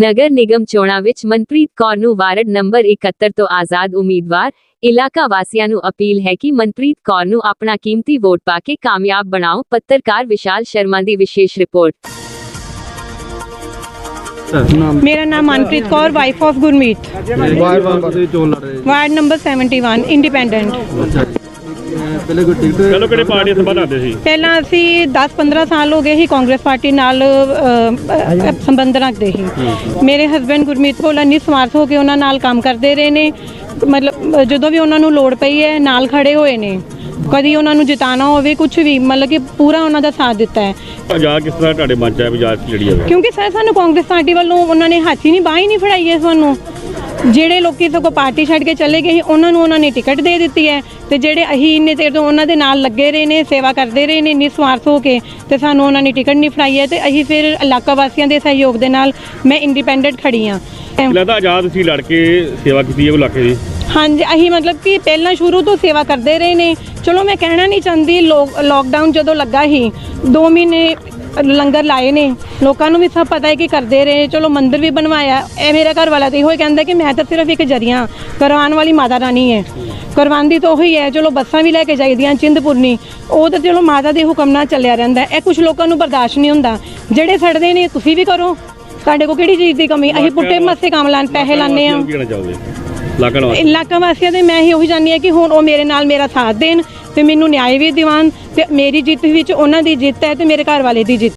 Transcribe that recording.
ਨਗਰ ਨਿਗਮ ਚੋਣਾਂ ਵਿੱਚ ਮਨਪ੍ਰੀਤ ਕੌਰ ਨੂੰ ਵਾਰਡ ਨੰਬਰ 71 ਤੋਂ ਆਜ਼ਾਦ ਉਮੀਦਵਾਰ ਇਲਾਕਾ ਵਾਸੀਆਂ ਨੂੰ ਅਪੀਲ ਹੈ ਕਿ ਮਨਪ੍ਰੀਤ ਕੌਰ ਨੂੰ ਆਪਣਾ ਕੀਮਤੀ ਵੋਟ ਪਾ ਕੇ ਕਾਮਯਾਬ ਬਣਾਓ। ਪੱਤਰਕਾਰ ਵਿਸ਼ਾਲ ਸ਼ਰਮਾ ਦੀ ਵਿਸ਼ੇਸ਼ ਰਿਪੋਰਟ। ਮੇਰਾ ਨਾਮ Manpreet Kaur wife of Gurmeet. Ward number 71 independent ਅੱਛਾ ਜੀ। ਅਹ ਪਹਿਲੇ ਕੋਈ ਟਿਕਟ ਚਲੋ ਕਿਹੜੇ ਪਾਰਟੀ ਸੰਬੰਧ ਆਉਂਦੇ ਸੀ? ਪਹਿਲਾਂ ਅਸੀਂ 10-15 ਸਾਲ ਹੋ ਗਏ ਹੀ ਕਾਂਗਰਸ ਪਾਰਟੀ ਨਾਲ ਅ, ਅ, ਸੰਬੰਧ ਰੱਖਦੇ ਸੀ। ਮੇਰੇ ਹਸਬੰਡ ਗੁਰਮੀਤ ਭੋਲਾ ਨਿਸਵਾਰਥ ਹੋ ਕੇ ਉਹਨਾਂ ਨਾਲ ਕੰਮ ਕਰਦੇ ਰਹੇ ਨੇ। ਮਤਲਬ ਅ, ਜਦੋਂ ਵੀ ਉਹਨਾਂ ਨੂੰ ਲੋੜ ਪਈ ਹੈ ਨਾਲ ਖੜੇ ਹੋਏ ਨੇ। ਕਦੀ ਉਹਨਾਂ ਨੂੰ ਜਿਤਾਣਾ ਹੋਵੇ ਕੁਝ ਵੀ ਮਤਲਬ ਕਿ ਪੂਰਾ ਉਹਨਾਂ ਦਾ ਸਾਥ ਦਿੱਤਾ ਹੈ। ਆਜ਼ਾਦ ਕਿਸ ਤਰ੍ਹਾਂ ਤੁਹਾਡੇ ਮਨ ਚ ਆਇਆ ਵੀ ਲੜੀ ਜਾਵੇ? ਕਿਉਂਕਿ ਸਰ ਸਾਨੂੰ ਕਾਂਗਰਸ ਪਾਰਟੀ ਵੱਲੋਂ ਉਹਨਾਂ ਨੇ ਹੱਥ ਹੀ ਨਹੀਂ ਬਾਹ ਹੀ ਨਹੀਂ ਫੜਾਈ ਹੈ ਸਾਨੂੰ। ਜਿਹੜੇ ਲੋਕੀ ਸਗੋਂ ਪਾਰਟੀ ਛੱਡ ਕੇ ਚਲੇ ਗਏ ਸੀ ਉਹਨਾਂ ਨੂੰ ਉਹਨਾਂ ਨੇ ਟਿਕਟ ਦੇ ਦਿੱਤੀ ਹੈ ਤੇ ਜਿਹੜੇ ਅਸੀਂ ਇੰਨੇ ਚਿਰ ਤੋਂ ਉਹਨਾਂ ਦੇ ਨਾਲ ਲੱਗੇ ਰਹੇ ਨੇ ਸੇਵਾ ਕਰਦੇ ਰਹੇ ਨੇ ਨਿਸਵਾਰਥ ਹੋ ਕੇ ਤੇ ਸਾਨੂੰ ਉਹਨਾਂ ਨੇ ਟਿਕਟ ਨਹੀਂ ਫੜਾਈ ਹੈ ਤੇ ਅਸੀਂ ਫਿਰ ਇਲਾਕਾ ਵਾਸੀਆਂ ਦੇ ਸਹਿਯੋਗ ਦੇ ਨਾਲ ਮੈਂ ਇੰਡੀਪੈਂਡੈਂਟ ਖੜੀ ਹਾਂ। ਲੱਗਦਾ ਆਜ਼ਾਦ ਸੀ ਲੜ ਕੇ ਸੇਵਾ ਕੀਤੀ ਹੈ ਉਹ ਇਲਾਕੇ ਦੀ? ਹਾਂਜੀ ਅਸੀਂ ਮਤਲਬ ਕਿ ਪਹਿਲਾਂ ਸ਼ੁਰੂ ਤੋਂ ਸੇਵਾ ਕਰਦੇ ਰਹੇ ਨੇ। ਚਲੋ ਮੈਂ ਕਹਿਣਾ ਨਹੀਂ ਚਾਹੁੰਦੀ ਲੋਕ ਲੋਕਡਾਊਨ ਜਦੋਂ ਲੱਗਾ ਸੀ 2 ਮਹੀਨੇ ਲੰਗਰ ਲਾਏ ਨੇ। ਲੋਕਾਂ ਨੂੰ ਵੀ ਸਭ ਪਤਾ ਹੈ ਕਿ ਕਰਦੇ ਰਹੇ। ਚਲੋ ਮੰਦਿਰ ਵੀ ਬਣਵਾਇਆ। ਇਹ ਮੇਰਾ ਘਰ ਵਾਲਾ ਤੇ ਇਹੋ ਹੀ ਕਹਿੰਦਾ ਕਿ ਮੈਂ ਤਾਂ ਸਿਰਫ ਇੱਕ ਜਰੀਆ। ਕਰਵਾਉਣ ਵਾਲੀ ਮਾਤਾ ਰਾਣੀ ਹੈ। ਕਰਵਾਉਂਦੀ ਤਾਂ ਉਹੀ ਹੈ। ਚਲੋ ਬੱਸਾਂ ਵੀ ਲੈ ਕੇ ਜਾਈਦੀਆਂ ਚਿੰਤਪੁਰਨੀ ਉਹ ਤਾਂ ਚਲੋ ਮਾਤਾ ਦੇ ਹੁਕਮ ਨਾਲ ਚੱਲਿਆ ਰਹਿੰਦਾ। ਇਹ ਕੁਝ ਲੋਕਾਂ ਨੂੰ ਬਰਦਾਸ਼ਤ ਨਹੀਂ ਹੁੰਦਾ। ਜਿਹੜੇ ਸੜਦੇ ਨੇ ਤੁਸੀਂ ਵੀ ਕਰੋ। ਸਾਡੇ ਕੋਲ ਕਿਹੜੀ ਚੀਜ਼ ਦੀ ਕਮੀ? ਅਸੀਂ ਪੁੱਟੇ ਮੱਸੇ ਕੰਮ ਲਾਣ ਪੈਸੇ ਲਾਣੇ ਆ ਕੀ ਇਲਾਕਾ ਨਿਵਾਸੀ ਇਲਾਕਾ ਵਾਸੀਆਂ ਦੇ ਮੈਂ ਹੀ ਉਹੀ ਚਾਹੁੰਦੀ ਹਾਂ ਕਿ ਹੁਣ ਉਹ ਮੇਰੇ ਨਾਲ ਮੇਰਾ ਸਾਥ ਦੇਣ ਤੇ ਮੈਨੂੰ ਨਿਆਂ ਵੀ ਦਿਵਾਨ ਤੇ ਮੇਰੀ ਜਿੱਤ ਵਿੱਚ ਉਹਨਾਂ ਦੀ ਜਿੱਤ ਹੈ ਤੇ ਮੇਰੇ ਘਰ ਵਾਲੇ ਦੀ ਜਿੱਤ